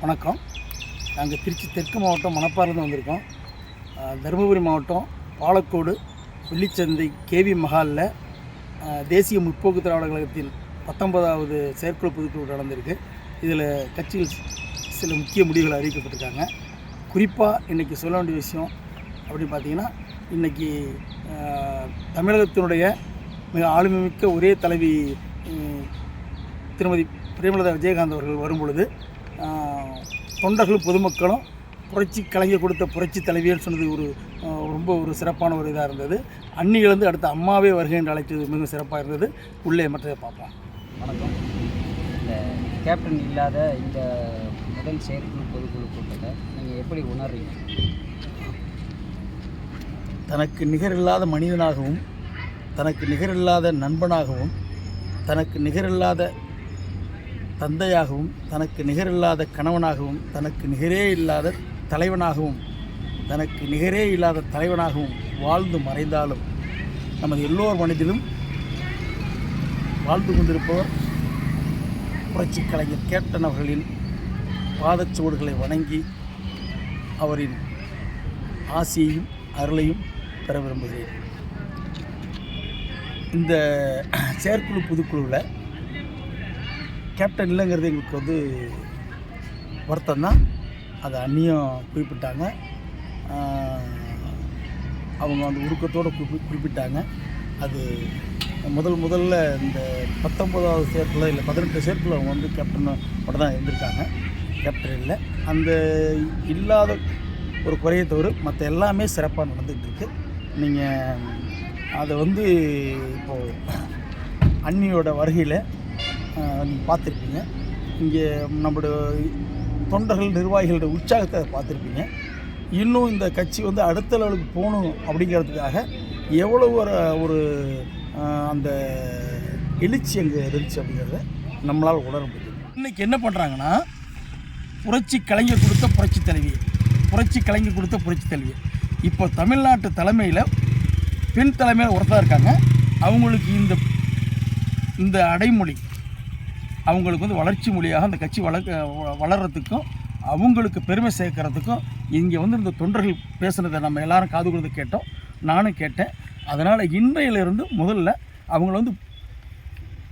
வணக்கம். நாங்கள் திருச்சி தெற்கு மாவட்டம் மணப்பாறையிலேருந்து வந்திருக்கோம். தருமபுரி மாவட்டம் பாலக்கோடு வெள்ளிச்சந்தை கேவி மஹாலில் தேசிய முற்போக்கு திராவிட கழகத்தின் பத்தொன்பதாவது செயற்குழு பொதுக்குழு நடந்திருக்கு. இதில் கட்சியில் சில முக்கிய முடிவுகள் அறிவிக்கப்பட்டிருக்காங்க. குறிப்பாக இன்றைக்கி சொல்ல வேண்டிய விஷயம் அப்படின்னு பார்த்தீங்கன்னா இன்றைக்கி தமிழகத்தினுடைய மிக ஆளுமைமிக்க ஒரே தலைவி திருமதி பிரேமலதா விஜயகாந்த் அவர்கள் வரும் பொழுது தொண்டர்களும் பொதுமக்களும் புரட்சி கலைஞர் கொடுத்த புரட்சி தலைவியன்னு சொன்னது ஒரு ரொம்ப ஒரு சிறப்பான ஒரு இதாக இருந்தது. அன்னியிலிருந்து அடுத்த அம்மாவே வருகை என்று அழைத்தது மிகவும் சிறப்பாக இருந்தது. உள்ளே மற்றதை பார்ப்போம். வணக்கம். இந்த கேப்டன் இல்லாத இந்த முதல் செயற்குழு பொதுக்குழு கூட்டத்தை நீங்கள் எப்படி உணர்றீங்க? தனக்கு நிகரில்லாத மனிதனாகவும் தனக்கு நிகரில்லாத நண்பனாகவும் தனக்கு நிகரில்லாத தந்தையாகவும் தனக்கு நிகரில்லாத கணவனாகவும் தனக்கு நிகரே இல்லாத தலைவனாகவும் தனக்கு நிகரே இல்லாத தலைவனாகவும் வாழ்ந்து மறைந்தாலும் நமது எல்லோர் மனதிலும் வாழ்ந்து கொண்டிருப்பவர் புரட்சி கலைஞர் கேப்டன் அவர்களின் பாதச்சுவடுகளை வணங்கி அவரின் ஆசியையும் அருளையும் பெற விரும்புகிறேன். இந்த செயற்குழு புதுக்குழுவில் கேப்டன் இல்லைங்கிறது எங்களுக்கு வந்து வருத்தம் தான் அதை அன்னியும் குறிப்பிட்டாங்க. அவங்க அந்த உருக்கத்தோடு குறிப்பி குறிப்பிட்டாங்க. அது முதல் முதல்ல இந்த பத்தொம்போதாவது சேர்க்கில் இல்லை பதினெட்டு சேர்க்கில் அவங்க வந்து கேப்டன் மட்டும் தான் இருந்திருக்காங்க. கேப்டன் இல்லை. அந்த இல்லாத ஒரு குறையை தவிர மற்ற எல்லாமே சிறப்பாக நடந்துகிட்டு இருக்குது நீங்கள் அதை வந்து இப்போது அண்ணியோட வருகையில் நீங்கள் பார்த்துருப்பீங்க. இங்கே நம்மளோட தொண்டர்கள் நிர்வாகிகளோட உற்சாகத்தை பார்த்துருப்பீங்க. இன்னும் இந்த கட்சி வந்து அடுத்த லெவலுக்கு போகணும் அப்படிங்கிறதுக்காக எவ்வளோ ஒரு ஒரு அந்த எழுச்சி அங்கே இருந்துச்சு அப்படிங்கிறத நம்மளால் உணர முடியும் இன்றைக்கி என்ன பண்ணுறாங்கன்னா புரட்சி கலைஞர் கொடுத்த புரட்சி தலைவி. புரட்சி கலைஞர் கொடுத்த புரட்சி தலைவி. இப்போ தமிழ்நாட்டு தலைமையில் பெண் தலைமையில் ஒருத்தா இருக்காங்க. அவங்களுக்கு இந்த இந்த அடைமொழி அவங்களுக்கு வந்து வளர்ச்சி மொழியாக அந்த கட்சி வளர்க்க வ- வளர்றதுக்கும் அவங்களுக்கு பெருமை சேர்க்கறதுக்கும் இங்கே வந்து இந்த தொண்டர்கள் பேசுனதை நம்ம எல்லாரும் காது கொடுத்து கேட்டோம். நானும் கேட்டேன். அதனால் இன்றையிலிருந்து முதல்ல அவங்கள வந்து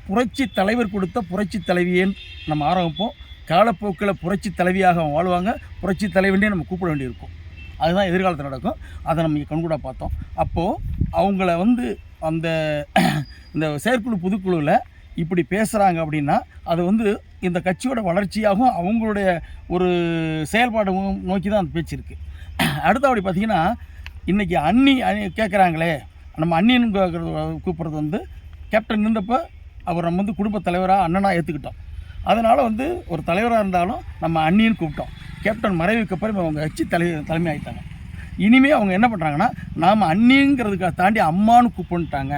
புரட்சி தலைவர் கொடுத்த புரட்சி தலைவியேன்னு நம்ம ஆரம்பிப்போம். காலப்போக்கில் புரட்சி தலைவியாக அவங்க வாழ்வாங்க. புரட்சி தலைவனே நம்ம கூப்பிட வேண்டியிருக்கும். அதுதான் எதிர்காலத்தில் நடக்கும். அதை நம்ம கண்கூடாக கண்கூட பார்த்தோம். அப்போது அவங்கள வந்து அந்த இந்த செயற்குழு புதுக்குழுவில் இப்படி பேசுகிறாங்க அப்படின்னா அது வந்து இந்த கட்சியோட வளர்ச்சியாகவும் அவங்களுடைய ஒரு செயல்பாடும் நோக்கி தான் அந்த பேச்சு இருக்குது அடுத்தபடி பார்த்திங்கன்னா இன்றைக்கி அண்ணி கேட்குறாங்களே நம்ம அண்ணின்னு கேக்குறது- கூப்பிட்றது வந்து கேப்டன் இருந்தப்போ அவர் நம்ம வந்து குடும்ப தலைவராக அண்ணனாக ஏற்றுக்கிட்டோம் அதனால் வந்து ஒரு தலைவராக இருந்தாலும் நம்ம அண்ணின்னு கூப்பிட்டோம். கேப்டன் மறைவுக்கு அப்புறம் அவங்க கட்சி தலை தலைமை ஆகிட்டாங்க இனிமேல் அவங்க என்ன பண்ணுறாங்கன்னா நாம் அண்ணிங்கிறதுக்காக தாண்டி அம்மானு கூப்பிட்டுட்டாங்க.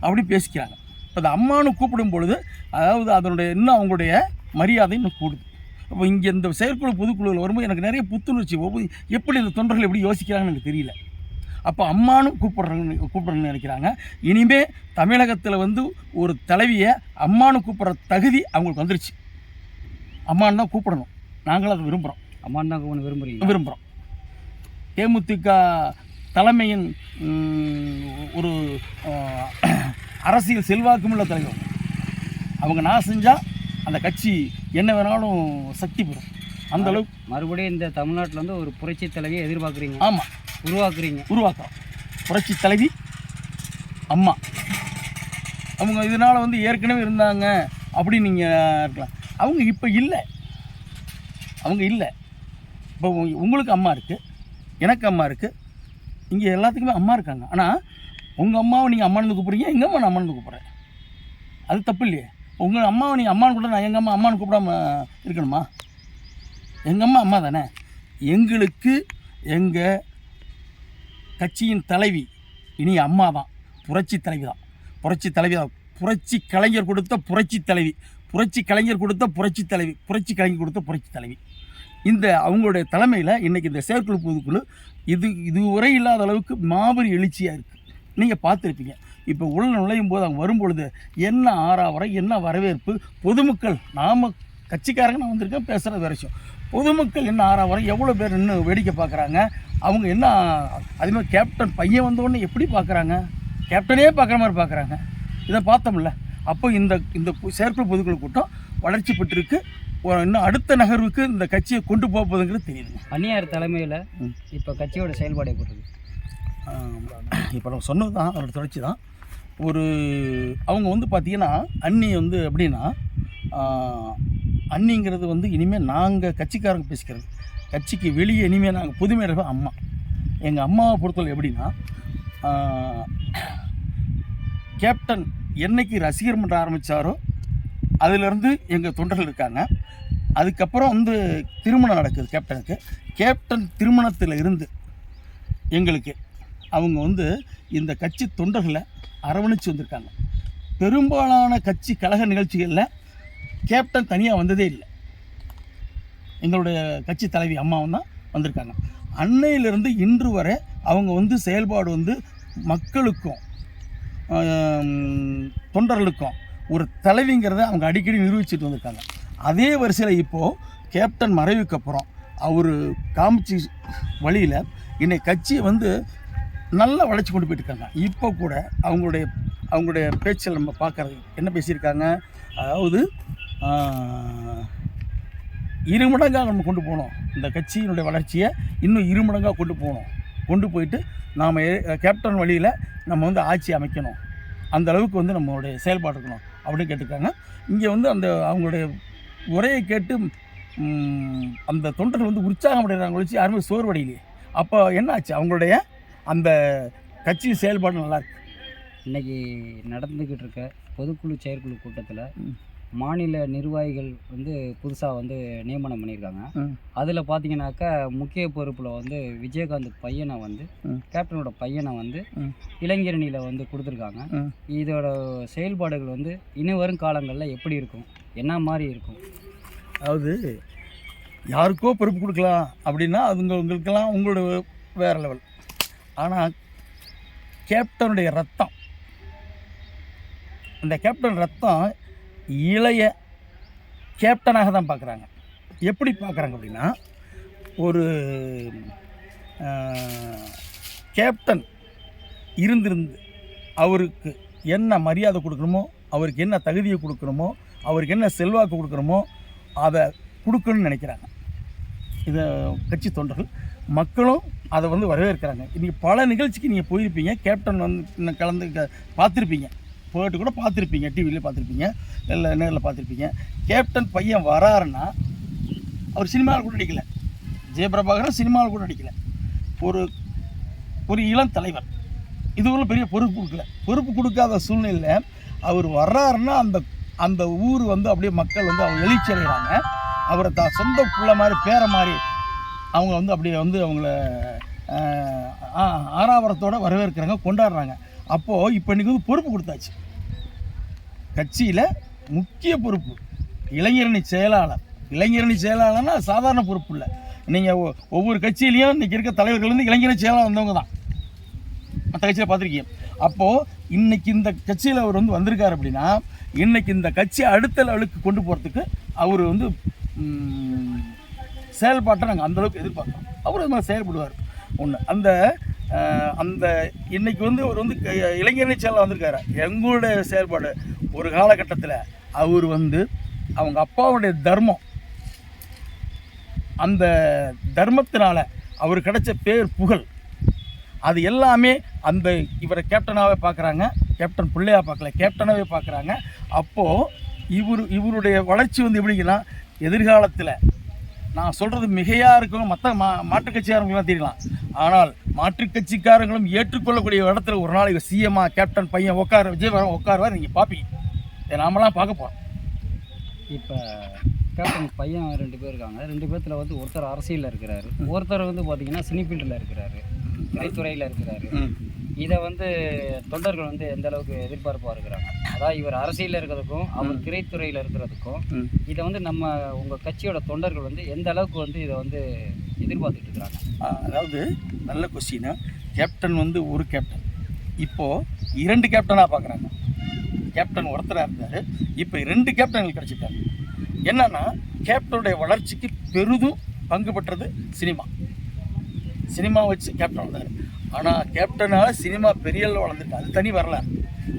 அப்படி பேசிக்கிறாங்க. இப்போ அந்த அம்மானு கூப்பிடும் பொழுது அதாவது அதனுடைய இன்னும் அவங்களுடைய மரியாதை இன்னும் கூடுது. அப்போ இங்கே இந்த செயற்குழு பொதுக்குழுவில் வரும்போது எனக்கு நிறைய புத்துணர்ச்சி ஒவ்வொரு எப்படி இந்த தொண்டர்கள் எப்படி யோசிக்கிறாங்கன்னு எனக்கு தெரியல. அப்போ அம்மானு கூப்பிட்றாங்க கூப்பிட்றேன்னு நினைக்கிறாங்க. இனிமே தமிழகத்தில் வந்து ஒரு தலைவியை அம்மானு கூப்பிட்ற தகுதி அவங்களுக்கு வந்துருச்சு. அம்மான்னு தான் கூப்பிடணும். நாங்களும் அதை விரும்புகிறோம் அம்மான் தான் ஒன்று விரும்புகிறீங்க விரும்புகிறோம் தேமுதிக தலைமையின் ஒரு அரசியல் செல்வாக்குமுள்ள தலைவர். அவங்க நான் செஞ்சால் அந்த கட்சி என்ன வேணாலும் சக்தி பெறும். அந்த அளவுக்கு. மறுபடியும் இந்த தமிழ்நாட்டில் வந்து ஒரு புரட்சி தலைவியை எதிர்பார்க்குறீங்க. ஆமாம் உருவாக்குறீங்க. உருவாக்குறோம். புரட்சி தலைவி அம்மா. அவங்க இதனால் வந்து ஏற்கனவே இருந்தாங்க அப்படின்னு நீங்கள் இருக்கலாம். அவங்க இப்போ இல்லை. அவங்க இல்லை. இப்போ உங்க- உங்களுக்கு அம்மா இருக்குது எனக்கு அம்மா இருக்குது இங்கே எல்லாத்துக்குமே அம்மா இருக்காங்க. ஆனால் உங்கள் அம்மாவை நீங்கள் அம்மானு கூப்பிட்றீங்க எங்கள் அம்மா நான் அம்மானு கூப்பிட்றேன். அது தப்பு இல்லையே. உங்கள் அம்மாவை நீங்கள் அம்மானு கூட நான் எங்கள் அம்மா அம்மானு கூப்பிடாம இருக்கணுமா? எங்கள் அம்மா அம்மா தானே? எங்களுக்கு எங்கள் கட்சியின் தலைவி இனி அம்மா தான். புரட்சி தலைவி தான். புரட்சி தலைவி தான். புரட்சி கலைஞர் கொடுத்த புரட்சி தலைவி. புரட்சி கலைஞர் கொடுத்த புரட்சி தலைவி. புரட்சி கலைஞர் கொடுத்த புரட்சி தலைவி. இந்த அவங்களுடைய தலைமையில் இன்றைக்கி இந்த செயற்குழு பொதுக்குழு இது இதுவரை இல்லாத அளவுக்கு மாபெரும் எழுச்சியாக இருக்குது நீங்கள் பார்த்துருப்பீங்க. இப்போ உள்ள நுழையும் போது அவங்க வரும்பொழுது என்ன ஆறாவரை என்ன வரவேற்பு பொதுமக்கள் நாம் கட்சிக்காரங்க நான் வந்திருக்கேன் பேசுகிறது வேற விஷயம். பொதுமக்கள் என்ன ஆறாவரம் எவ்வளோ பேர் இன்னும் வேடிக்கை பார்க்குறாங்க அவங்க என்ன அதே மாதிரி கேப்டன் பையன் வந்த உடனே எப்படி பார்க்குறாங்க? கேப்டனே பார்க்குற மாதிரி பார்க்குறாங்க. இதை பார்த்தோம்ல. அப்போ இந்த இந்த செயற்குழு பொதுக்குழு கூட்டம் வளர்ச்சி பெற்றிருக்கு. இன்னும் அடுத்த நகர்வுக்கு இந்த கட்சியை கொண்டு போக போகுதுங்கிறது தெரியுதுங்க. அந்நியார் தலைமையில். இப்போ கட்சியோட செயல்பாடு எப்படி இப்போ நம்ம சொன்னது தான் அதோட தொடர்ச்சி தான். ஒரு அவங்க வந்து பார்த்திங்கன்னா அண்ணி வந்து எப்படின்னா அன்னிங்கிறது அண்ணிங்கிறது வந்து இனிமேல் நாங்கள் கட்சிக்காரங்க பேசிக்கிறது. கட்சிக்கு வெளியே இனிமேல் நாங்கள் புதுமையாக அம்மா. எங்கள் அம்மாவை பொறுத்தவரை எப்படின்னா கேப்டன் என்னைக்கு ரசிகர் மன்றம் ஆரம்பித்தாரோ அதிலிருந்து எங்கள் தொண்டர்கள் இருக்காங்க. அதுக்கப்புறம் வந்து திருமணம் நடக்குது கேப்டனுக்கு. கேப்டன் திருமணத்தில் இருந்து எங்களுக்கு அவங்க வந்து இந்த கட்சி தொண்டர்களை அரவணைச்சு வந்திருக்காங்க. பெரும்பாலான கட்சி கழக நிகழ்ச்சிகளில் கேப்டன் தனியாக வந்ததே இல்லை. எங்களுடைய கட்சி தலைவி அம்மாவும் தான் வந்திருக்காங்க. அன்னையிலிருந்து இன்று வரை அவங்க வந்து செயல்பாடு வந்து மக்களுக்கும் தொண்டர்களுக்கும் ஒரு தலைவிங்கிறத அவங்க அடிக்கடி நிரூபிச்சுட்டு வந்திருக்காங்க. அதே வரிசையில் இப்போது கேப்டன் மறைவுக்கு அப்புறம் அவர் காமிச்சு வழியில் இன்னைக்கு கட்சியை வந்து நல்லா வளைச்சி கொண்டு போயிட்டு இருக்காங்க இப்போ கூட அவங்களுடைய அவங்களுடைய பேச்சில் நம்ம பார்க்குறது என்ன பேசியிருக்காங்க? அதாவது இரு மடங்காக நம்ம கொண்டு போகணும் இந்த கட்சியினுடைய வளர்ச்சியை இன்னும் இரு மடங்காக கொண்டு போகணும் கொண்டு போயிட்டு நாம் கேப்டன் வழியில் நம்ம வந்து ஆட்சி அமைக்கணும். அந்த அளவுக்கு வந்து நம்மளுடைய செயல்பாடு இருக்கணும் அப்படின்னு கேட்டிருக்காங்க. இங்கே வந்து அந்த அவங்களுடைய உரையை கேட்டு அந்த தொண்டர்கள் வந்து உற்சாகம் அடைகிறாங்க ஒழிச்சு யாருமே சோர்வடையிலே அப்போ என்னாச்சு? அவங்களுடைய அந்த கட்சி செயல்பாடு நல்லா இருக்கு இன்னைக்கு நடந்துக்கிட்டு இருக்க பொதுக்குழு செயற்குழு கூட்டத்தில். மாநில நிர்வாகிகள் வந்து புதுசாக வந்து நியமனம் பண்ணியிருக்காங்க. அதில் பார்த்தீங்கன்னாக்கா முக்கிய பொறுப்பில் வந்து விஜயகாந்த் பையனை வந்து. கேப்டனோட பையனை வந்து. இளைஞரணியில் வந்து கொடுத்துருக்காங்க. இதோட செயல்பாடுகள் வந்து இனி வரும் காலங்களில் எப்படி இருக்கும் என்ன மாதிரி இருக்கும் அதாவது யாருக்கோ பொறுப்பு கொடுக்கலாம் அப்படின்னா அதுங்க உங்களுக்கெல்லாம் உங்களோட வேறு லெவல் ஆனால் கேப்டனுடைய ரத்தம். அந்த கேப்டன் ரத்தம் இளைய கேப்டனாக தான் பார்க்குறாங்க. எப்படி பார்க்குறாங்க அப்படின்னா ஒரு கேப்டன் இருந்திருந்து அவருக்கு என்ன மரியாதை கொடுக்கணுமோ அவருக்கு என்ன தகுதியை கொடுக்கணுமோ அவருக்கு என்ன செல்வாக்கு கொடுக்கணுமோ அதை கொடுக்கணும்னு நினைக்கிறாங்க. இதை கட்சி தொண்டர்கள் மக்களும் அதை வந்து வரவேற்கிறாங்க. இன்றைக்கி பல நிகழ்ச்சிக்கு நீங்கள் போயிருப்பீங்க. கேப்டன் வந்து இன்னும் கலந்து பார்த்துருப்பீங்க. போயிட்டு கூட பார்த்துருப்பீங்க. டிவியில் பார்த்துருப்பீங்க. இல்லை நேரில் பார்த்துருப்பீங்க. கேப்டன் பையன் வராருன்னா அவர் சினிமாவில் கூட நடிக்கல. ஜெயபிரபாகரன் சினிமாவில் கூட நடிக்கல. ஒரு ஒரு இளம் தலைவர். இதுவரை பெரிய பொறுப்பு கொடுக்கல. பொறுப்பு கொடுக்காத சூழ்நிலையில் அவர் வர்றாருன்னா அந்த அந்த ஊர் வந்து அப்படியே மக்கள் வந்து அவங்க எழுச்சி அடைகிறாங்க அவரை தான் சொந்த பிள்ளை மாதிரி பேரை மாதிரி அவங்க வந்து அப்படியே வந்து அவங்கள ஆறாவரத்தோடு ஆ- வரவேற்கிறாங்க கொண்டாடுறாங்க. அப்போது இப்போ இன்றைக்கி வந்து பொறுப்பு கொடுத்தாச்சு. கட்சியில் முக்கிய பொறுப்பு இளைஞரணி செயலாளர். இளைஞரணி செயலாளர்னா சாதாரண பொறுப்பு இல்லை. நீங்கள் ஒவ்வொரு கட்சியிலையும் இன்றைக்கி இருக்க தலைவர்கள் வந்து இளைஞரணி செயலாளர் வந்தவங்க தான். மற்ற கட்சியில் பார்த்துருக்கீங்க. அப்போது இன்றைக்கி இந்த கட்சியில் அவர் வந்து வந்திருக்கார் அப்படின்னா இன்றைக்கி இந்த கட்சியை அடுத்த லெவலுக்கு கொண்டு போகிறதுக்கு அவர் வந்து செயல்பாட்டை நாங்கள் அந்தளவுக்கு எதிர்பார்க்குறோம். அவர் அது மாதிரி செயல்படுவார். ஒன்று அந்த அந்த இன்னைக்கு வந்து அவர் வந்து இளைஞரணி செயலாளர் வந்திருக்காரு. எங்களுடைய செயல்பாடு ஒரு காலகட்டத்தில் அவர் வந்து அவங்க அப்பாவுடைய தர்மம். அந்த தர்மத்தினால அவர் கிடைச்ச பேர் புகழ். அது எல்லாமே அந்த இவரை கேப்டனாகவே பார்க்குறாங்க கேப்டன் பிள்ளையாக பார்க்கல கேப்டனாகவே பார்க்குறாங்க அப்போது இவர் இவருடைய வளர்ச்சி வந்து எப்படிங்கன்னா எதிர்காலத்தில் நான் சொல்கிறது மிகையாக இருக்கவங்க மற்ற மா மாற்றுக் கட்சிக்காரங்களும் தெரியலாம் ஆனால் மாற்றுக் கட்சிக்காரங்களும் ஏற்றுக்கொள்ளக்கூடிய இடத்துல ஒரு நாளைக்கு சிஎம்மா கேப்டன் பையன் உட்கார விஜய் வர உட்காருவார் நீங்கள் பார்ப்பீங்க இதை நாமெல்லாம் பார்க்க போகிறோம் இப்போ கேப்டன் பையன் ரெண்டு பேர் இருக்காங்க. ரெண்டு பேர்த்துல வந்து ஒருத்தர் அரசியலில் இருக்கிறாரு. ஒருத்தர் வந்து பார்த்தீங்கன்னா சினிஃபீல்டில் இருக்கிறாரு. திரைத்துறையில் இருக்கிறாரு. இதை வந்து தொண்டர்கள் வந்து எந்த அளவுக்கு எதிர்பார்ப்பாக இருக்கிறாங்க? அதாவது இவர் அரசியலில் இருக்கிறதுக்கும் அவர் திரைத்துறையில் இருக்கிறதுக்கும். இதை வந்து நம்ம உங்கள் கட்சியோட தொண்டர்கள் வந்து எந்த அளவுக்கு வந்து இதை வந்து எதிர்பார்த்துட்டு இருக்கிறாங்க? அதாவது நல்ல கொஸ்டின் கேப்டன் வந்து ஒரு கேப்டன் இப்போது இரண்டு கேப்டனாக பார்க்குறாங்க. கேப்டன் ஒருத்தராக இருந்தார் இப்போ ரெண்டு கேப்டன்கள் கிடச்சிட்டாங்க. என்னன்னா கேப்டனுடைய வளர்ச்சிக்கு பெரிதும் பங்கு பெற்றது சினிமா. சினிமா வச்சு கேப்டன் வந்தார் ஆனால் கேப்டனால் சினிமா பெரிய அளவு வளர்ந்துருக்கு அது தனி வரலாறு.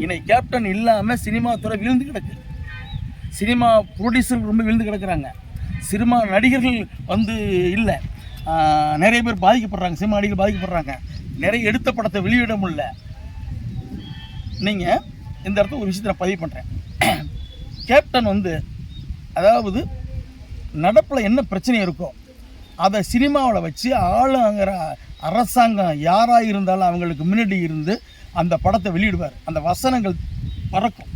இன்னைக்கு கேப்டன் இல்லாமல் சினிமா துறை விழுந்து கிடக்கு. சினிமா ப்ரொடியூசர் ரொம்ப விழுந்து கிடக்குறாங்க. சினிமா நடிகர்கள் வந்து இல்லை. நிறைய பேர் பாதிக்கப்படுறாங்க. சினிமா நடிகர் பாதிக்கப்படுறாங்க. நிறைய எடுத்த படத்தை வெளியிட முடியல. நீங்கள் இந்த இடத்துல ஒரு விஷயத்தை நான் பதிவு பண்ணுறேன் கேப்டன் வந்து அதாவது நடப்பில் என்ன பிரச்சனை இருக்கோ அதை சினிமாவில் வச்சு ஆளுங்கிற அரசாங்கம் யாராக இருந்தாலும் அவங்களுக்கு முன்னாடி இருந்து அந்த படத்தை வெளியிடுவார். அந்த வசனங்கள் பறக்கும்.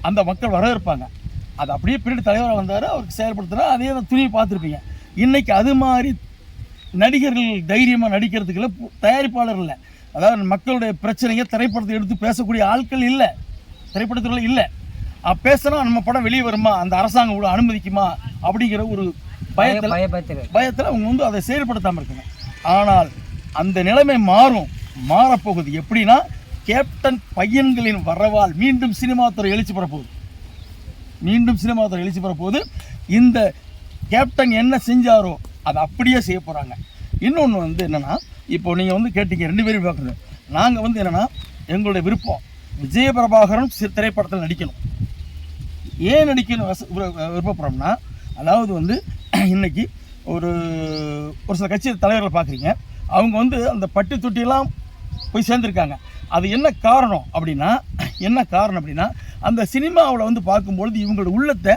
அந்த மக்கள் வரவேற்பாங்க. அது அப்படியே பின்னாடி தலைவராக வந்தார் அவருக்கு செயல்படுத்துனா அதே தான் துணியை பார்த்துருப்பீங்க. இன்றைக்கி அது மாதிரி நடிகர்கள் தைரியமாக நடிக்கிறதுக்குள்ள பு- தயாரிப்பாளர் இல்லை. அதாவது மக்களுடைய பிரச்சனையை திரைப்படத்தை எடுத்து பேசக்கூடிய ஆட்கள் இல்லை. திரைப்படத்துக்குள்ள இல்லை. பேசினா நம்ம படம் வெளியே வருமா? அந்த அரசாங்கம் கூட அனுமதிக்குமா? அப்படிங்கிற ஒரு பயத்தில் பயத்தில். அவங்க வந்து அதை செயல்படுத்தாமல் இருக்காங்க. ஆனால் அந்த நிலைமை மாறும். மாறப்போகுது. எப்படின்னா கேப்டன் பையன்களின் வரவால் மீண்டும் சினிமா துறை எழுச்சி பெறப்போகுது. மீண்டும் சினிமா துறை எழுச்சி பெறப்போகுது. இந்த கேப்டன் என்ன செஞ்சாரோ அதை அப்படியே செய்ய போகிறாங்க இன்னொன்று வந்து என்னென்னா இப்போ நீங்கள் வந்து கேட்டீங்க ரெண்டு பேரும் பார்க்கணும் நாங்கள் வந்து என்னென்னா எங்களுடைய விருப்பம் விஜயபிரபாகரன் சி- திரைப்படத்தில் நடிக்கணும். ஏன் நடிக்கணும் விருப்பப்படுறோம்னா அதாவது வந்து இன்றைக்கி ஒரு ஒரு சில கட்சி தலைவர்களை பார்க்குறீங்க. அவங்க வந்து அந்த பட்டி தொட்டியெல்லாம் போய் சேர்ந்துருக்காங்க. அது என்ன காரணம் அப்படின்னா என்ன காரணம் அப்படின்னா அந்த சினிமாவில் வந்து பார்க்கும்பொழுது இவங்களோட உள்ளத்தை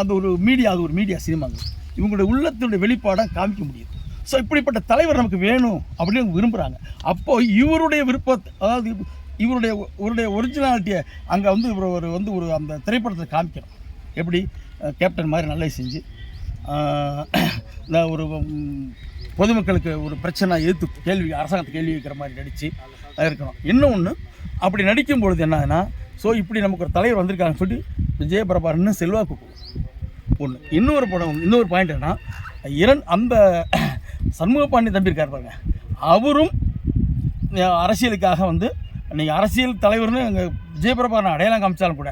அது ஒரு மீடியா அது ஒரு மீடியா சினிமாங்க இவங்களுடைய உள்ளத்தினுடைய வெளிப்பாடாக காமிக்க முடியுது. ஸோ இப்படிப்பட்ட தலைவர் நமக்கு வேணும் அப்படின்னு அவங்க விரும்புகிறாங்க அப்போது இவருடைய விருப்பத்தை அதாவது இவருடைய இவருடைய ஒரிஜினாலிட்டியை அங்கே வந்து இவர் ஒரு வந்து ஒரு அந்த திரைப்படத்தை காமிக்கணும். எப்படி? கேப்டன் மாதிரி நல்லா செஞ்சு இந்த ஒரு பொதுமக்களுக்கு ஒரு பிரச்சனை எதிர்த்து கேள்வி அரசாங்கத்தை கேள்வி வைக்கிற மாதிரி நடித்து இருக்கணும். இன்னொன்று அப்படி நடிக்கும் பொழுது என்னதுன்னா ஸோ இப்படி நமக்கு ஒரு தலைவர் வந்திருக்காங்கன்னு சொல்லி விஜயபிரபாரன்னு செல்வாக்கு ஒன்று இன்னொரு படம் இன்னொரு பாயிண்ட் என்ன இரண் அந்த சண்முக பாண்டி தம்பி இருக்கார் பாருங்க. அவரும் அரசியலுக்காக வந்து நீங்கள் அரசியல் தலைவர்னு எங்கள் விஜயபிரபாரன் அடையாளம் காமிச்சாலும் கூட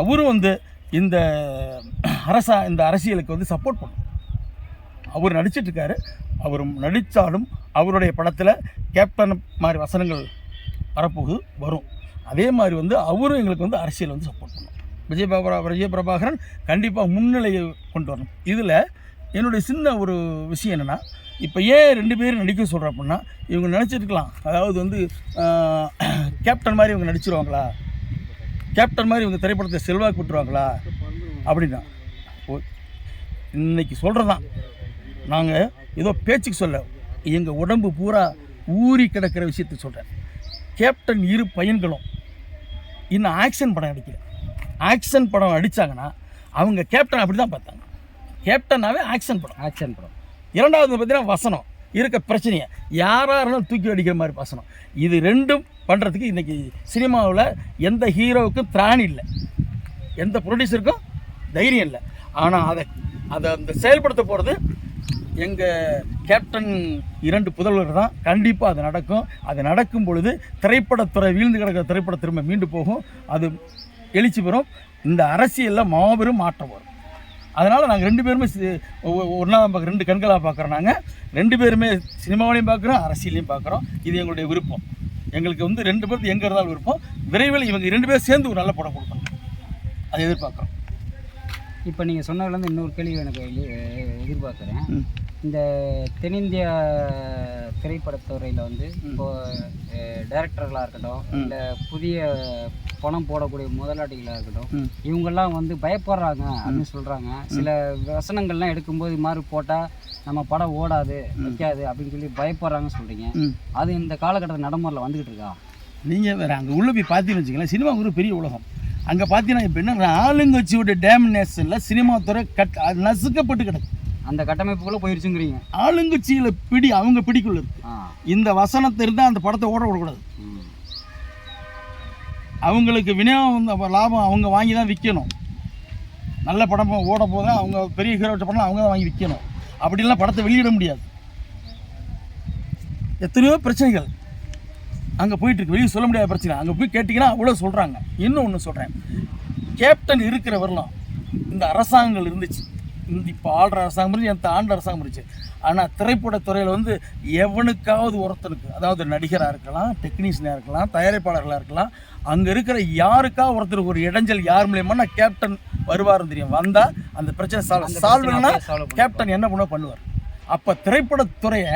அவரும் வந்து இந்த அரசா இந்த அரசியலுக்கு வந்து சப்போர்ட் பண்ணும் அவர் நடிச்சிட்ருக்காரு. அவர் நடித்தாலும் அவருடைய படத்தில் கேப்டன் மாதிரி வசனங்கள் வரப்போகுது வரும். அதே மாதிரி வந்து அவரும் எங்களுக்கு வந்து அரசியல் வந்து சப்போர்ட் பண்ணும் விஜய் பிரபா விஜய் பிரபாகரன் கண்டிப்பாக முன்னிலையை கொண்டு வரணும். இதில் என்னுடைய சின்ன ஒரு விஷயம் என்னென்னா இப்போ ஏன் ரெண்டு பேரும் நடிக்க சொல்கிற அப்படின்னா இவங்க நினச்சிருக்கலாம் அதாவது வந்து கேப்டன் மாதிரி இவங்க நடிச்சிருவாங்களா? கேப்டன் மாதிரி இவங்க திரைப்படத்தை செல்வாக்கு விட்டுருவாங்களா அப்படின்னா இன்னைக்கு சொல்கிறதான் நாங்கள் ஏதோ பேச்சுக்கு சொல்ல எங்கள் உடம்பு பூரா ஊறி கிடக்கிற விஷயத்தை சொல்கிறேன் கேப்டன் இரு பையன்களும் இன்னும் ஆக்ஷன் படம் நடிக்கல ஆக்ஷன் படம் நடித்தாங்கன்னா அவங்க கேப்டன் அப்படி தான் பார்த்தாங்க. கேப்டனாவே ஆக்ஷன் படம். ஆக்ஷன் படம். இரண்டாவது பார்த்தீங்கன்னா வசனம். இருக்க பிரச்சனையை. யாராக இருந்தாலும் தூக்கி அடிக்கிற மாதிரி வசனம் இது ரெண்டும் பண்ணுறதுக்கு இன்றைக்கி சினிமாவில் எந்த ஹீரோவுக்கும் திராணி இல்லை. எந்த ப்ரொடியூசருக்கும் தைரியம் இல்லை. ஆனால் அதை அதை அந்த செயல்படுத்த போகிறது எங்கள் கேப்டன் இரண்டு புதல்வர் தான். கண்டிப்பாக அது நடக்கும். அது நடக்கும் பொழுது திரைப்படத்துறை வீழ்ந்து கிடக்கிற திரைப்பட திரும்ப மீண்டு போகும். அது எழுச்சி பெறும். இந்த அரசியலில் மாபெரும் மாற்றம் வரும். அதனால் நாங்கள் ரெண்டு பேருமே ஒன்றா பார்க்க ரெண்டு கண்களாக பார்க்குறோம் நாங்கள் ரெண்டு பேருமே சினிமாவிலையும் பார்க்குறோம் அரசியலையும் பார்க்குறோம் இது எங்களுடைய விருப்பம். எங்களுக்கு வந்து ரெண்டு பேருக்கு எங்கே இருந்தாலும் விருப்பம். விரைவில் இவங்க ரெண்டு பேரும் சேர்ந்து ஒரு நல்ல படம் கொடுக்கணும். அதை எதிர்பார்க்குறோம். இப்போ நீங்கள் சொன்னதுலேருந்து இன்னொரு கேள்வி எனக்கு எதிர்பார்க்குறேன். இந்த தென்னிந்திய திரைப்படத்துறையில் வந்து இப்போ டைரக்டர்களாக இருக்கட்டும். இல்லை புதிய பணம் போடக்கூடிய முதலாளிகளாக இருக்கட்டும். இவங்கெல்லாம் வந்து பயப்படுறாங்க அப்படின்னு சொல்கிறாங்க சில வசனங்கள்லாம் எடுக்கும்போது இது மாதிரி போட்டால் நம்ம படம் ஓடாது நிற்காது அப்படின்னு சொல்லி பயப்படுறாங்கன்னு சொல்கிறீங்க அது இந்த காலகட்டத்தில் நடைமுறையில் வந்துக்கிட்டு இருக்கா? நீங்கள் வேறு அங்கே உள்ள போய் பார்த்தீங்கன்னு வச்சுங்களேன் சினிமா ஒரு பெரிய உலகம். அங்கே பார்த்தீங்கன்னா இப்போ என்ன ஆளுங்கட்சியோட டேமினேஷனில் சினிமா துறை கட் நசுக்கப்பட்டு கிடக்கு. அந்த கட்டமைப்புக்குள்ளே போயிருச்சுங்கிறீங்க. ஆளுங்கட்சியில் பிடி அவங்க பிடிக்குள்ள இந்த வசனத்தை இருந்தால் அந்த படத்தை ஓட விடக்கூடாது. அவங்களுக்கு விநியோகம் லாபம் அவங்க வாங்கி தான் விற்கணும் நல்ல படம் ஓட போதும் அவங்க பெரிய ஹீரோ படம் அவங்க தான் வாங்கி விற்கணும் அப்படிலாம் படத்தை வெளியிட முடியாது. எத்தனையோ பிரச்சனைகள். அங்கே போயிட்டுருக்கு. வெளியே சொல்ல முடியாத பிரச்சனை. அங்கே போய் கேட்டிங்கன்னா அவ்வளோ சொல்கிறாங்க இன்னும் ஒன்று சொல்கிறேன் கேப்டன் இருக்கிற வரலாம். இந்த அரசாங்கங்கள் இருந்துச்சு. இந்த இப்போ ஆள்ற அரசாங்கம் இருந்துச்சு எந்த ஆண்ட அரசாங்கம் இருந்துச்சு. ஆனால் திரைப்படத்துறையில் வந்து எவனுக்காவது ஒருத்தனுக்கு அதாவது நடிகராக இருக்கலாம் டெக்னீஷியனாக இருக்கலாம் தயாரிப்பாளர்களாக இருக்கலாம் அங்கே இருக்கிற யாருக்கா ஒருத்தருக்கு ஒரு இடைஞ்சல் யார் மூலியமா கேப்டன் வருவாருன்னு தெரியும். வந்தால் அந்த பிரச்சனை சால்வ் அந்த சால்வ் பிரச்சனையை இல்லைன்னா அப்படியே solve பண்ணுவார். கேப்டன் என்ன பண்ண பண்ணுவார்? அப்போ திரைப்படத்துறையை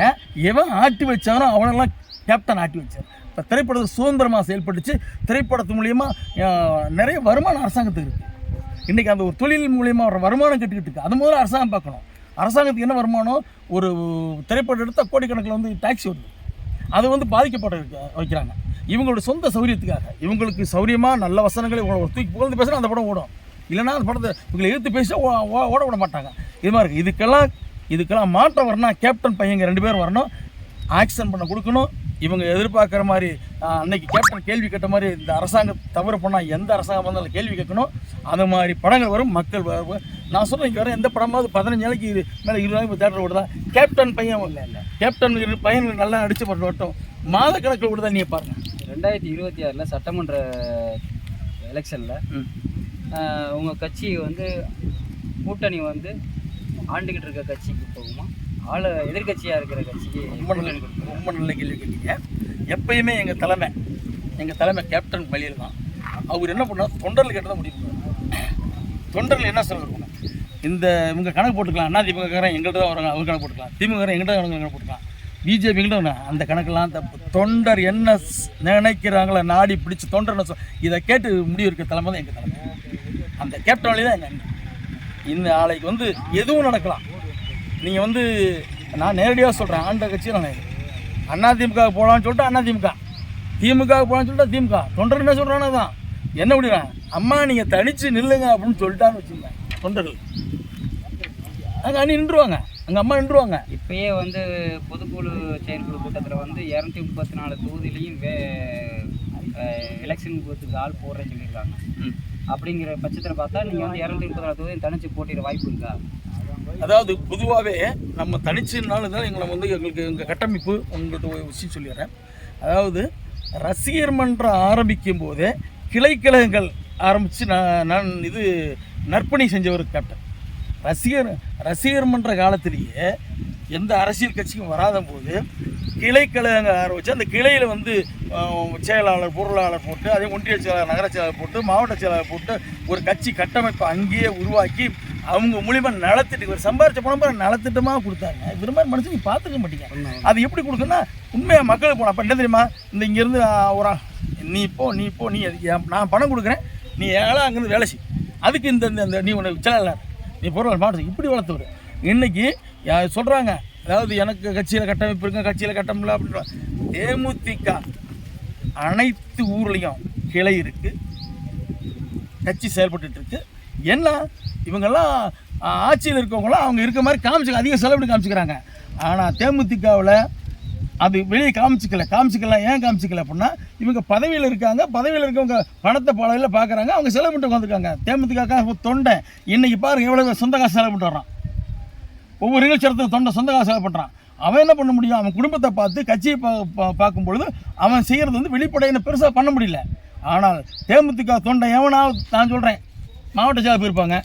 எவன் ஆட்டி வச்சானோ அவனெல்லாம் கேப்டன் ஆட்டி வச்சார். இப்போ திரைப்படத்தை சுதந்திரமாக செயல்பட்டுச்சு. திரைப்படத்து மூலயமா நிறைய வருமானம் அரசாங்கத்துக்கு இருக்குது இன்றைக்கி அந்த ஒரு தொழில் மூலயமா ஒரு வருமானம் கட்டிக்கிட்டு இருக்குது அது முதல்ல அரசாங்கம் பார்க்கணும். அரசாங்கத்துக்கு என்ன வருமானம்? ஒரு திரைப்படம் எடுத்தால் கோடிக்கணக்கில் வந்து டாக்ஸி வருது. அது வந்து பாதிக்கப்பட வைக்கிறாங்க. இவங்களோட சொந்த சௌரியத்துக்காக இவங்களுக்கு சௌரியமாக நல்ல வசனங்களை இவங்களை தூக்கி புகழ்ந்து பேசினா அந்த படம் ஓடும். இல்லைன்னா அந்த படத்தை இவங்களை எடுத்து பேசினா ஓ- ஓ- ஓட விட மாட்டாங்க. இது மாதிரி இருக்குது இதுக்கெல்லாம் இதுக்கெல்லாம் மாற்றம் வரணும் கேப்டன் பையங்க ரெண்டு பேரும் வரணும். ஆக்ஷன் பண்ண கொடுக்கணும். இவங்க எதிர்பார்க்குற மாதிரி அன்னைக்கு கேப்டன் கேள்வி கேட்ட மாதிரி இந்த அரசாங்கம் தவறு பண்ணால் எந்த அரசாங்கம் வந்தாலும் கேள்வி கேட்கணும். அந்த மாதிரி படங்கள் வரும் மக்கள் நான் சொல்கிறேன் இங்கே வர எந்த படமாவது பதினஞ்சு நாளைக்கு இது மேலே இருபது நாளைக்கு தேட்டர் ஓடுதா? கேப்டன் பையன் இல்லை இல்லை. கேப்டன் பையன் நல்லா நடிச்சு படம் வரட்டும் மாத கணக்கில் ஓடுதா நீங்கள் பாருங்கள் ரெண்டாயிரத்தி இருபத்தி ஆறில் சட்டமன்ற எலெக்ஷனில் உங்கள் கட்சி வந்து கூட்டணி வந்து ஆண்டுகிட்டு இருக்க கட்சிக்கு போகுமா? ஆளு எதிர்க்கட்சியாக இருக்கிற கட்சிக்கு ரொம்ப நல்ல ரொம்ப நல்ல கேள்வி கேட்டீங்க. எப்பயுமே எங்கள் தலைமை எங்கள் தலைமை கேப்டன் வழியில் தான். அவர் என்ன பண்ணார்? தொண்டர்கள் கேட்டதான் முடிவு பண்ணார். தொண்டர்கள் என்ன சொல்லணும் இந்த இவங்க கணக்கு போட்டுக்கலாம். அண்ணா திமுகக்காரன் எங்கள்கிட்ட தான் வராங்க அவர் கணக்கு போட்டுக்கலாம். திமுக எங்கள்கிட்ட அவங்க கணக்கு போட்டுக்கலாம். பிஜேபி கிட்ட அந்த கணக்கெல்லாம் தப்பு. தொண்டர் என்ன நினைக்கிறாங்களோ நாடி பிடிச்சி தொண்டர் என்ன சொல் இதை கேட்டு முடிவு இருக்க தலைமை தான் எங்கள் தலைமை. அந்த கேப்டன் வழி தான் எங்கள் இந்த நாளைக்கு வந்து எதுவும் நடக்கலாம். நீங்கள் வந்து நான் நேரடியாக சொல்கிறேன் ஆண்ட கட்சி நான் அண்ணா திமுக போகலான்னு சொல்லிட்டு அண்ணா திமுக. திமுக போகலான்னு சொல்லிட்டு திமுக. தொண்டர் என்ன சொல்கிறானோ தான் என்ன முடிவேன் அம்மா நீங்கள் தனித்து நில்லுங்க அப்படின்னு சொல்லிட்டான்னு வச்சுங்க தொண்டர்கள். அங்கே அண்ணி நின்றுவாங்க. அங்கே அம்மா நின்றுவாங்க. இப்பயே வந்து பொதுக்குழு செயற்குழு கூட்டத்தில் வந்து இரநூத்தி முப்பத்தி நாலு தொகுதியிலையும் வே எலெக்ஷன் பூத்துக்கு ஆள் போடுறேன்னு சொல்லியிருக்காங்க. அப்படிங்கிற பட்சத்தில் பார்த்தா நீங்கள் வந்து இரநூத்தி முப்பத்தி நாலு தொகுதியும் தனிச்சு போட்டியிட வாய்ப்பு இருக்கா? அதாவது பொதுவாகவே நம்ம தனிச்சுனால தான் எங்களை வந்து எங்களுக்கு எங்கள் கட்டமைப்பு உங்கள்கிட்ட விஷயம் சொல்லிடுறேன். அதாவது ரசிகர் மன்றம் ஆரம்பிக்கும் போதே கிளைக்கழகங்கள் ஆரம்பித்து நான் நான் இது நற்பணி செஞ்சவர் கேப்டன் ரசிகர் ரசிகர் மன்ற காலத்திலேயே எந்த அரசியல் கட்சிக்கும் வராத போது கிளைக்கழகங்கள் ஆரம்பித்து அந்த கிளையில் வந்து செயலாளர் பொருளாளர் போட்டு அதே ஒன்றிய செயலாளர் நகர செயலாளர் போட்டு மாவட்ட செயலாளர் போட்டு ஒரு கட்சி கட்டமைப்பை அங்கேயே உருவாக்கி அவங்க மூலியமா நலத்திட்டு ஒரு சம்பாரிச்ச பாரு நலத்திட்டமாக கொடுத்தாங்க. இது மாதிரி மனுஷன் நீ பார்த்துக்க மாட்டீங்க. அது எப்படி கொடுக்குன்னா உண்மையாக மக்களுக்கு போகணும் அப்போ என்ன தெரியுமா? இந்த இங்கேருந்து ஒரு நீ போ நீ போ நீ நான் பணம் கொடுக்குறேன் நீ ஏழை அங்கேருந்து வேலை செய். அதுக்கு இந்த இந்த- நீ உனக்கு செயலாளர் நீ பொருள் மாவட்டத்துக்கு இப்படி வளர்த்தவர். இன்னைக்கு சொல்றாங்க அதாவது எனக்கு கட்சியில் கட்டமைப்பு இருக்கு கட்சியில் கட்டமில்ல அப்படின்ற தேமுதிக அனைத்து ஊர்லேயும் கிளை இருக்கு. கட்சி செயல்பட்டுட்டு இருக்கு. என்ன? இவங்கெல்லாம் ஆட்சியில் இருக்கவங்களாம் அவங்க இருக்க மாதிரி காமிச்சு அதிக செலவு காமிச்சிக்கிறாங்க. ஆனால் தேமுதிகாவில் அது வெளியே காமிச்சிக்கல. காமிச்சிக்கலாம் ஏன் காமிச்சிக்கல அப்படின்னா இவங்க பதவியில் இருக்காங்க. பதவியில் இருக்கவங்க பணத்தை பலவில் பார்க்குறாங்க அவங்க செலவு பண்ணிட்டு உட்காந்துருக்காங்க தேமுதிக தொண்டை. இன்றைக்கி பாருங்க எவ்வளோ சொந்த காசு செலவு பண்ணிட்டு வர்றான். ஒவ்வொரு நிகழ்ச்சியத்துக்கும் தொண்டை சொந்த காசு செலவு பண்ணுறான் அவன் என்ன பண்ண முடியும்? அவன் குடும்பத்தை பார்த்து கட்சியை பா பா- பார்க்கும் பொழுது அவன் செய்கிறது வந்து வெளிப்படையின பெருசாக பண்ண முடியல. ஆனால் தேமுதிக தொண்டை எவனாவது நான் சொல்கிறேன் மாவட்ட செயலர் போயிருப்பாங்க.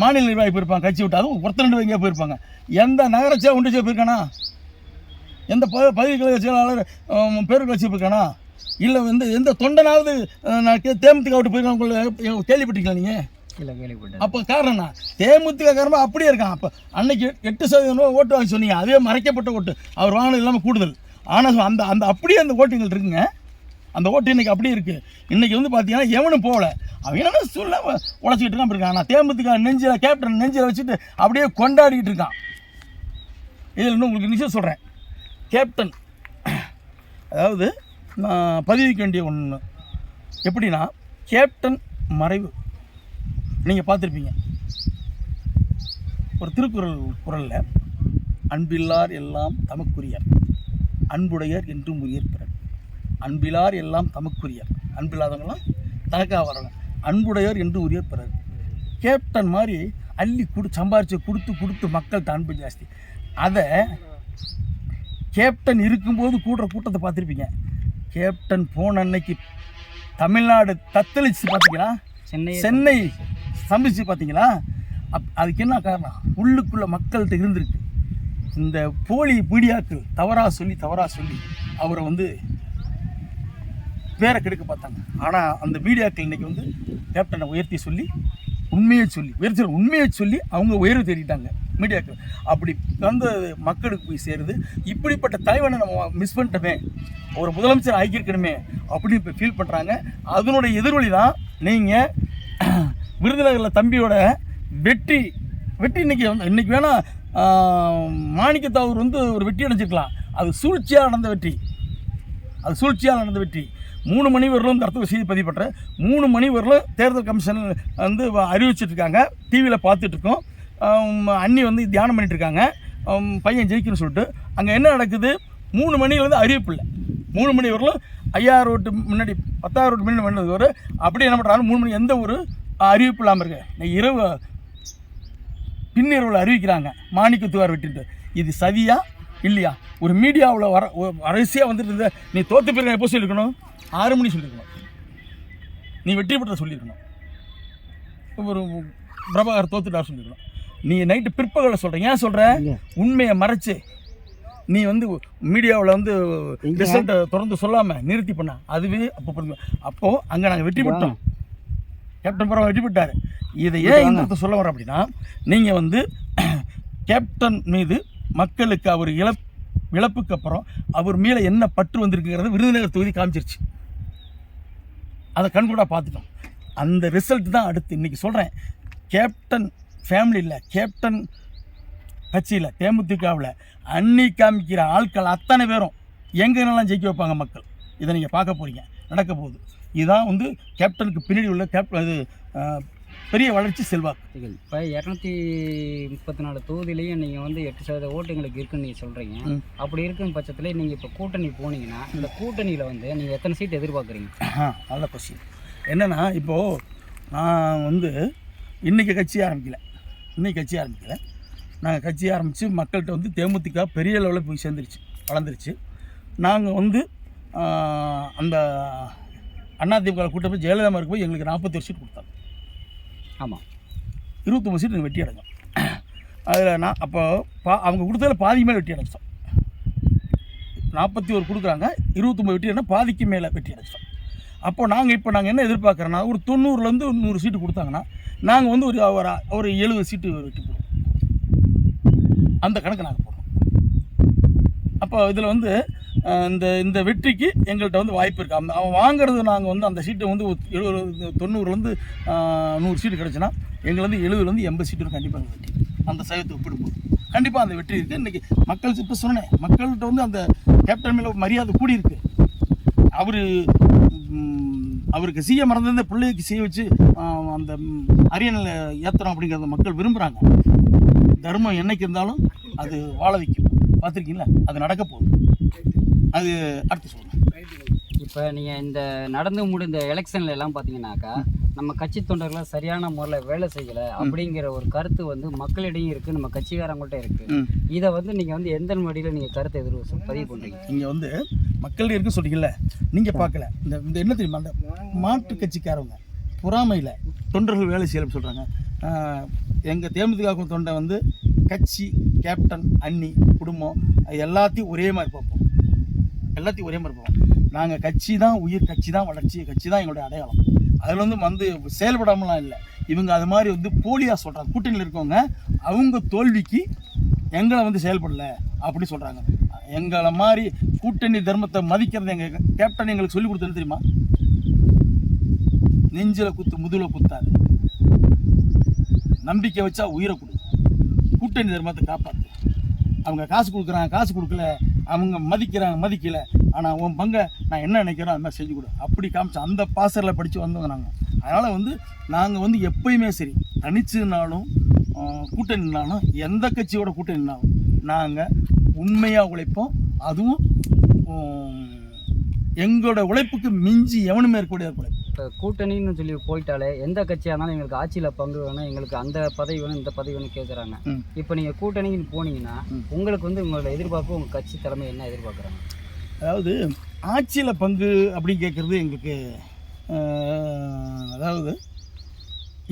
மாநில நிர்வாகி போயிருப்பாங்க கட்சி விட்டு. அதுவும் ஒருத்தர் ரெண்டு எங்கேயோ போயிருப்பாங்க. எந்த நகர ஒன்றிய செயல் போயிருக்கானா? எந்த ப பதவி கழக செயலாளர் பேரூர் கட்சி போயிருக்கானா? இல்லை வந்து எந்த தொண்டனாவது நான் தேமுதிக விட்டு போயிருக்காங்க கேள்விப்பட்டிருக்கீங்களா நீங்கள் இல்லை கேள்விப்பட்டேன் அப்போ காரணம் என்ன? தேமுதிக காரமாக அப்படியே இருக்கான். அப்போ அன்னைக்கு எட்டு சதவீதம் ரூபா ஓட்டு வாங்கி சொன்னீங்க. அதே மறைக்கப்பட்ட ஓட்டு. அவர் வாங்கினது இல்லாமல் கூடுதல். ஆனால் அந்த அந்த அப்படியே அந்த ஓட்டுங்கள் இருக்குங்க. அந்த ஓட்டு இன்னைக்கு அப்படியே இருக்குது இன்றைக்கி வந்து பார்த்தீங்கன்னா எவனும் போகல. அவன் என்ன சொல்ல உழைச்சிக்கிட்டு தான் இருக்கான் நான் தேமுதிக நெஞ்சில் கேப்டன் நெஞ்சில் வச்சுட்டு அப்படியே கொண்டாடிக்கிட்டு இருக்கான். இதில் இன்னும் உங்களுக்கு நிச்சயம் சொல்கிறேன் கேப்டன் அதாவது நான் பதிவிக்க வேண்டிய ஒன்று எப்படின்னா கேப்டன் மறைவு. நீங்கள் பார்த்துருப்பீங்க. ஒரு திருக்குறள் குரலில் அன்பில்லார் எல்லாம் தமக்குரியர் அன்புடையர் என்றும் உயிர் பிறர். அன்பிலார் எல்லாம் தமக்குரியர். அன்பில்லாதவங்களாம் தனக்காக வரவங்க அன்புடையர் என்று உரியர் பிறர். கேப்டன் மாதிரி அள்ளி கொடு சம்பாரித்து கொடுத்து கொடுத்து மக்கள்கிட்ட அன்பு ஜாஸ்தி. அதை கேப்டன் இருக்கும்போது கூடுற கூட்டத்தை பார்த்துருப்பீங்க. கேப்டன் போன அன்னைக்கு தமிழ்நாடு தத்தளிச்சு பார்த்தீங்களா? சென்னை சென்னை சம்பிச்சு பார்த்தீங்களா? அப் அதுக்கு என்ன காரணம்? உள்ளுக்குள்ள மக்கள்கிட்ட இருந்திருக்கு. இந்த போலி மீடியாக்கள் தவறாக சொல்லி தவறாக சொல்லி அவரை வந்து பேரை கெடுக்க பார்த்தாங்க. ஆனால் அந்த மீடியாக்கள் இன்றைக்கி வந்து கேப்டனை உயர்த்தி சொல்லி உண்மையை சொல்லி உயர்த்தி உண்மையை சொல்லி அவங்க உயர்வு தேடிட்டாங்க மீடியாக்கள். அப்படி வந்து மக்களுக்கு போய் சேருது. இப்படிப்பட்ட தலைவனை நம்ம மிஸ் பண்ணிட்டோமே ஒரு முதலமைச்சர் ஆகியிருக்கணுமே அப்படின்னு இப்போ ஃபீல் பண்ணுறாங்க அதனுடைய எதிர்வொலி தான் நீங்கள் விருதுநகரில் தம்பியோட வெற்றி. வெற்றி இன்னைக்கு வந்து இன்னைக்கு வேணால் மாணிக்கத்தாவூர் வந்து ஒரு வெற்றி அடைஞ்சிருக்கலாம். அது சூழ்ச்சியாக நடந்த வெற்றி. அது சூழ்ச்சியால் நடந்த வெற்றி. மூணு மணி வரலும் இந்த இடத்துல செய்தி பதிவு மூணு மணி வரலும் தேர்தல் கமிஷன் வந்து அறிவிச்சிட்டு இருக்காங்க டிவியில் பார்த்துட்ருக்கோம். அண்ணி வந்து தியானம் பண்ணிட்டு இருக்காங்க பையன் ஜெயிக்கணும்னு சொல்லிட்டு. அங்கே என்ன நடக்குது? மூணு மணிலேருந்து அறிவிப்பு இல்லை. மூணு மணி வரலும் ஐயாயிரம் ரோட்டு முன்னாடி பத்தாயிரம் ரோட்டு முன்னாடி வந்தது வரை அப்படியே என்ன பண்ணுறாங்க மூணு மணி எந்த ஒரு அறிவிப்பு இல்லாமல் இருக்கு இரவு பின்னிரவில் அறிவிக்கிறாங்க. மாணிக்கத்துவார் வெட்டிட்டு. இது சதியா இல்லையா? ஒரு மீடியாவில் வர வரிசையாக வந்துட்டு இருந்த நீ தோத்து போயிருக்க எப்போ சொல்லியிருக்கணும்? ஆறு மணி சொல்லியிருக்கணும். நீ வெற்றி பெற்ற சொல்லியிருக்கணும். ஒரு பிரபாகர் தோத்துட்டார் சொல்லியிருக்கணும். நீ நைட்டு பிற்பகலை சொல்கிறேன் ஏன் சொல்கிற உண்மையை மறைச்சு. நீ வந்து மீடியாவில் வந்து ரிசல்ட்டை தொடர்ந்து சொல்லாமல் நிறுத்தி பண்ண. அதுவே அப்போ புரிஞ்சு. அப்போது அங்கே நாங்கள் வெற்றி பெற்றோம். கேப்டன் பரவ வெற்றி பெற்றார். இதை ஏன் இந்த சொல்ல வரேன் அப்படின்னா நீங்கள் வந்து கேப்டன் மீது மக்களுக்கு அவர் இழப் இழப்புக்கு அப்புறம் அவர் மேலே என்ன பற்று வந்திருக்குங்கிறது விருதுநகர் தொகுதி காமிச்சிருச்சு. அதை கண்கூடாக பார்த்துட்டோம். அந்த ரிசல்ட் தான் அடுத்து இன்றைக்கி சொல்கிறேன் கேப்டன் ஃபேமிலியில் கேப்டன் கட்சியில் தேமுதிகவில் அன்னி காமிக்கிற ஆட்கள் அத்தனை பேரும் எங்கெங்கெல்லாம் ஜெயிக்க வைப்பாங்க மக்கள்? இதை நீங்கள் பார்க்க போகிறீங்க நடக்க போகுது. இதுதான் வந்து கேப்டனுக்கு பின்னாடி உள்ள கேப்டன் இது பெரிய வளர்ச்சி செல்வாக்கு. இப்போ இரநூத்தி முப்பத்தி நாலு தொகுதியிலையும் நீங்கள் வந்து எட்டு சதவீத ஓட்டுங்களுக்கு இருக்குன்னு நீங்கள் சொல்கிறீங்க. அப்படி இருக்கும் பட்சத்தில் நீங்கள் இப்போ கூட்டணி போனீங்கன்னா இந்த கூட்டணியில் வந்து நீங்கள் எத்தனை சீட் எதிர்பார்க்குறீங்க? நல்ல கொஸ்டின் என்னென்னா இப்போது நான் வந்து இன்றைக்கி கட்சி ஆரம்பிக்கல. இன்னைக்கு கட்சி ஆரம்பிக்கல. நாங்கள் கட்சி ஆரம்பித்து மக்கள்கிட்ட வந்து தேமுதிக பெரிய லெவலில் போய் சேர்ந்துருச்சு வளர்ந்துருச்சு. நாங்கள் வந்து அந்த அதிமுக கூட்டத்தில் ஜெயலலிதா போய் எங்களுக்கு நாற்பத்தி சீட் கொடுத்தாங்க. ஆமாம் இருபத்தொம்பது சீட் நாங்கள் வெட்டி அடைஞ்சோம். அதில் நான் அப்போ பா அவங்க கொடுத்ததில் பாதி மேலே வெட்டி அடைச்சிட்டோம். நாற்பத்தி ஒரு கொடுக்குறாங்க இருபத்தொம்பது வெட்டி அடைஞ்சா பாதிக்கு மேலே வெட்டி அடைச்சிட்டோம். அப்போ நாங்கள் இப்போ நாங்கள் என்ன எதிர்பார்க்குறோன்னா ஒரு தொண்ணூறுலேருந்து நூறு சீட்டு கொடுத்தாங்கன்னா நாங்கள் வந்து ஒரு ஒரு ஒரு எழுபது சீட்டு வெட்டி போடுவோம். அந்த கணக்கு நாங்கள் போடுறோம். அப்போ இதில் வந்து இந்த இந்த வெற்றிக்கு எங்கள்கிட்ட வந்து வாய்ப்பு இருக்குது அந்த அவன் வாங்குறது நாங்கள் வந்து அந்த சீட்டை வந்து எழுபது தொண்ணூறுலேருந்து நூறு சீட்டு கிடச்சுன்னா எங்களுக்கு வந்து எழுபதுலேருந்து எண்பது சீட்டு கண்டிப்பாக வெற்றி. அந்த சைவத்தை ஒப்பிடும்போது. கண்டிப்பாக அந்த வெற்றி இருக்குது இன்றைக்கி மக்கள் இப்போ சொன்னேன் மக்கள்கிட்ட வந்து அந்த கேப்டன் மேலே மரியாதை கூடியிருக்கு அவர் அவருக்கு செய்ய மறந்தது பிள்ளைக்கு செய்ய வச்சு அந்த அரியணையில் ஏற்றுறோம் அப்படிங்கிறத மக்கள் விரும்புகிறாங்க தர்மம் என்னைக்கு இருந்தாலும் அது வாழ வைக்கும். பார்த்துருக்கீங்களா? அது நடக்க போகுது. அது அடுத்து சொல்லுங்கள் இப்போ நீங்கள் இந்த நடந்து முடிந்த எலெக்ஷன்ல எல்லாம் பார்த்தீங்கன்னாக்கா நம்ம கட்சி தொண்டர்கள் சரியான முறையில் வேலை செய்யலை அப்படிங்கிற ஒரு கருத்து வந்து மக்களிடையும் இருக்குது நம்ம கட்சிக்காரங்கள்ட்ட இருக்குது இதை வந்து நீங்கள் வந்து எந்த வழியில் நீங்கள் கருத்தை எதிர் பதிவு பண்ணுறீங்க இங்கே வந்து மக்கள் இருக்க சொல்றீங்கல்ல நீங்கள் பார்க்கல இந்த இந்த என்ன தெரியுமா அந்த மாற்று கட்சிக்காரவங்க பொறாமையில் தொண்டர்கள் வேலை செய்யலன்னு சொல்கிறாங்க எங்கள் தேமுதிக தொண்டை வந்து கட்சி கேப்டன் அண்ணி குடும்பம் எல்லாத்தையும் ஒரே மாதிரி பார்ப்போம். எல்லாத்தையும் ஒரே மாதிரி போவோம் நாங்கள் கட்சி தான் உயிர் கட்சி தான் வளர்ச்சி கட்சி தான் எங்களுடைய அடையாளம். அதில் வந்து வந்து செயல்படாமலாம் இல்லை. இவங்க அது மாதிரி வந்து போலியாக சொல்கிறாங்க கூட்டணியில் இருக்கவங்க அவங்க தோல்விக்கு எங்களை வந்து செயல்படலை அப்படின்னு சொல்கிறாங்க எங்களை மாதிரி கூட்டணி தர்மத்தை மதிக்கிறது எங்கள் கேப்டன் எங்களுக்கு சொல்லி கொடுத்தது தெரியுமா? நெஞ்சில் குத்து முதுல குத்தாது. நம்பிக்கை வச்சா உயிரை கொடு. கூட்டணி தர்மத்தை காப்பாற்று அவங்க காசு கொடுக்குறாங்க காசு கொடுக்கல அவங்க மதிக்கிறாங்க மதிக்கல. ஆனால் உன் பங்கை நான் என்ன நினைக்கிறோம் அது மாதிரி செஞ்சு கொடு. அப்படி காமிச்சு அந்த பாசரில் படித்து வந்தவங்க நாங்கள் அதனால் வந்து நாங்கள் வந்து எப்பயுமே சரி. தனிச்சுனாலும் கூட்டணினாலும் எந்த கட்சியோட கூட்டணினாலும் நாங்கள் உண்மையாக உழைப்போம். அதுவும் எங்களோட உழைப்புக்கு மிஞ்சி எவனுமே இருக்கக்கூடிய உழைப்பு. இப்போ கூட்டணின்னு சொல்லி போயிட்டாலே எந்த கட்சியாக இருந்தாலும் எங்களுக்கு ஆட்சியில் பங்கு வேணும் எங்களுக்கு அந்த பதவி வேணும் இந்த பதவி வேணும் கேட்குறாங்க. இப்போ நீங்கள் கூட்டணின்னு போனீங்கன்னா. உங்களுக்கு வந்து உங்களோட எதிர்பார்ப்பு உங்கள் கட்சி தலைமை என்ன எதிர்பார்க்குறாங்க? அதாவது ஆட்சியில் பங்கு அப்படின்னு கேட்குறது எங்களுக்கு அதாவது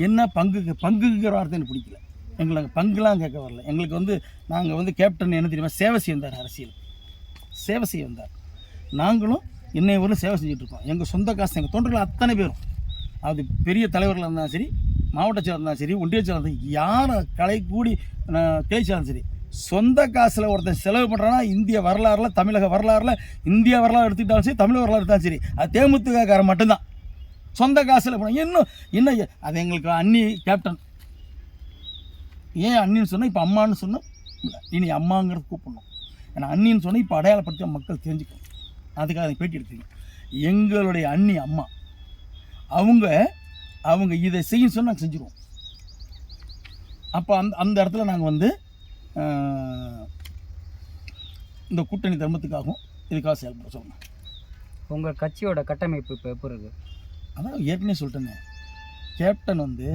என்ன பங்குக்கு பங்குங்கிற வார்த்தை எனக்கு பிடிக்கல. எங்களுக்கு பங்குலாம் கேட்க வரல. எங்களுக்கு வந்து நாங்கள் வந்து கேப்டன் என்ன தெரியுமா சேவை செய்ய வந்தார் அரசியல். சேவை செய்ய வந்தார் நாங்களும் இன்னைய ஊரில் சேவை செஞ்சுட்டு இருக்கோம். எங்கள் சொந்த காசு எங்கள் தொண்டர்கள் அத்தனை பேரும். அது பெரிய தலைவர்களாக இருந்தாலும் சரி மாவட்ட செயலர் இருந்தாலும் சரி ஒன்றிய செயலர் இருந்தாலும் யாரை கலை கூடி தேய்ச்சாலும் சரி சொந்த காசில் ஒருத்தன் செலவு பண்ணுறான்னா இந்திய வரலாறில் தமிழக வரலாறில் இந்திய வரலாறு எடுத்துக்கிட்டாலும் சரி தமிழக வரலாறு எடுத்தாலும் சரி அது தேமுதிகக்காரன் மட்டும்தான். சொந்த காசில் போனோம் இன்னும் இன்னும் அது எங்களுக்கு அண்ணி கேப்டன் ஏன் அண்ணின்னு சொன்னால் இப்போ அம்மான்னு சொன்னால் இனி அம்மாங்கிறது கூப்பிடணும். ஏன்னா அண்ணின்னு சொன்னால் இப்போ அடையாளப்படுத்தி மக்கள் தெரிஞ்சுக்கணும். அதுக்காக அதை பேட்டி எடுத்தீங்க. எங்களுடைய அண்ணி அம்மா. அவங்க அவங்க இதை செய்யும் சொன்னால் நாங்கள் செஞ்சுருவோம். அப்போ அந்த அந்த இடத்துல நாங்கள் வந்து இந்த கூட்டணி தர்மத்துக்காகவும் இதுக்காக செயல்பட சொல்லணும் உங்கள் கட்சியோட கட்டமைப்பு இப்போ எப்படி இருக்குது அதான் ஏற்கனவே சொல்லிட்டேனே. கேப்டன் வந்து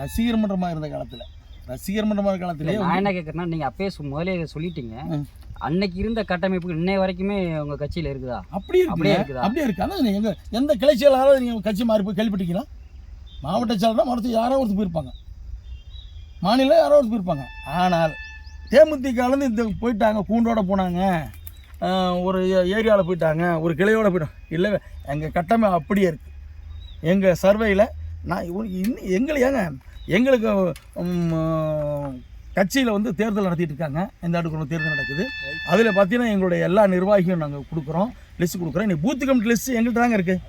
ரசிகர் மன்றமாக இருந்த காலத்தில் ரசிகர் மன்றமாக காலத்திலே நான் என்ன கேட்குறேன்னா நீங்கள் அப்பயே முதலே சொல்லிட்டீங்க. அன்னைக்கு இருந்த கட்டமைப்பு இன்னைய வரைக்குமே உங்கள் கட்சியில் இருக்குதா? அப்படி இருக்கு அப்படியே இருக்குதா? அப்படியே இருக்கு. அதான் எங்க எந்த கிளை செயலாளரும் நீங்கள் கட்சி மாறி போய் கேள்விப்பட்டீங்களா மாவட்ட செயலாளர் மறுத்து யாரோ ஒருத்தர் போயிருப்பாங்க. மாநில யாரோ ஒருத்தர் போயிருப்பாங்க. ஆனால் தேமுதிகலேருந்து இந்த போயிட்டாங்க கூண்டோட போனாங்க. ஒரு ஏரியாவில் போயிட்டாங்க ஒரு கிளையோட போயிட்டாங்க. இல்லை எங்கள் கட்டமை அப்படியே இருக்குது எங்கள் சர்வேயில் நான் இன்னும் எங்களை ஏங்க எங்களுக்கு கட்சியில் வந்து தேர்தல் நடத்திட்டு இருக்காங்க. இந்த ஆண்டு தேர்தல் நடக்குது. அதில் பார்த்தீங்கன்னா எங்களுடைய எல்லா நிர்வாகியும் நாங்கள் கொடுக்குறோம். லிஸ்ட் கொடுக்குறோம். இன்னைக்கு பூத்து கமிட்டி லிஸ்ட் எங்கள்கிட்ட தாங்க இருக்குது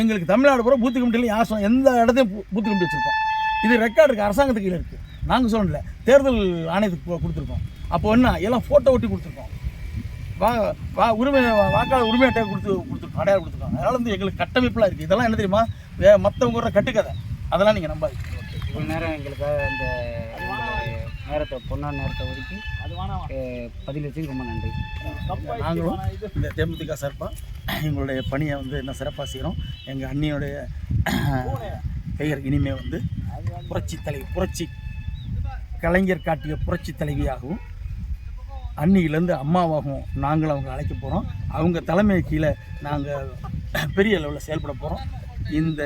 எங்களுக்கு தமிழ்நாடு பூரா பூத்து கமிட்டியில் யார் சொன்ன எந்த இடத்தையும் பூத்து கமிட்டி வச்சுருக்கோம். இது ரெக்கார்டு இருக்குது அரசாங்கத்துக்கு கீழே இருக்குது நாங்கள் சொல்லல தேர்தல் ஆணையத்துக்கு கொடுத்துருக்கோம். அப்போ என்ன? எல்லாம் ஃபோட்டோ ஒட்டி கொடுத்துருக்கோம். வா வா உரிமை வாக்காளர் உரிமை அட்டை கொடுத்து கொடுத்துருக்கோம் அடையாளம் கொடுத்துருக்கோம் அதனால் வந்து எங்களுக்கு கட்டமைப்பெலாம் இருக்குது இதெல்லாம் என்ன தெரியுமா? வே மற்றவங்க கட்டுக்கதை. அதெல்லாம் நீங்கள் நம்பாது இவ்வளோ நேரம் எங்களுக்காக இந்த உங்களுடைய நேரத்தை பொன்னான நேரத்தை ஒதுக்கி அஹ், பதிலளிச்சதுக்கு ரொம்ப நன்றி. நாங்களும் இந்த தேமுதிக சார்பாக எங்களுடைய பணியை வந்து என்ன சிறப்பாக செய்கிறோம் எங்கள் அண்ணியோடைய பெயர் இனிமே வந்து புரட்சி தலைவி புரட்சி கலைஞர் காட்டிய புரட்சி தலைவியாகவும் அன்னியிலேருந்து அம்மாவாகவும் நாங்களும் அவங்க அழைக்க போகிறோம் அவங்க தலைமை கீழே நாங்கள் பெரிய லெவலில் செயல்பட போகிறோம் இந்த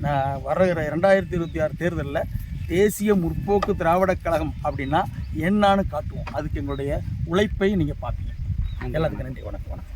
நான் வருகிற ரெண்டாயிரத்தி இருபத்தி ஆறு தேர்தலில் தேசிய முற்போக்கு திராவிடக் கழகம் அப்படின்னா என்னான்னு காட்டுவோம். அதுக்கு எங்களுடைய உழைப்பை நீங்கள் பார்ப்பீங்க. எல்லாத்துக்கும் நன்றி. வணக்கம் வணக்கம்.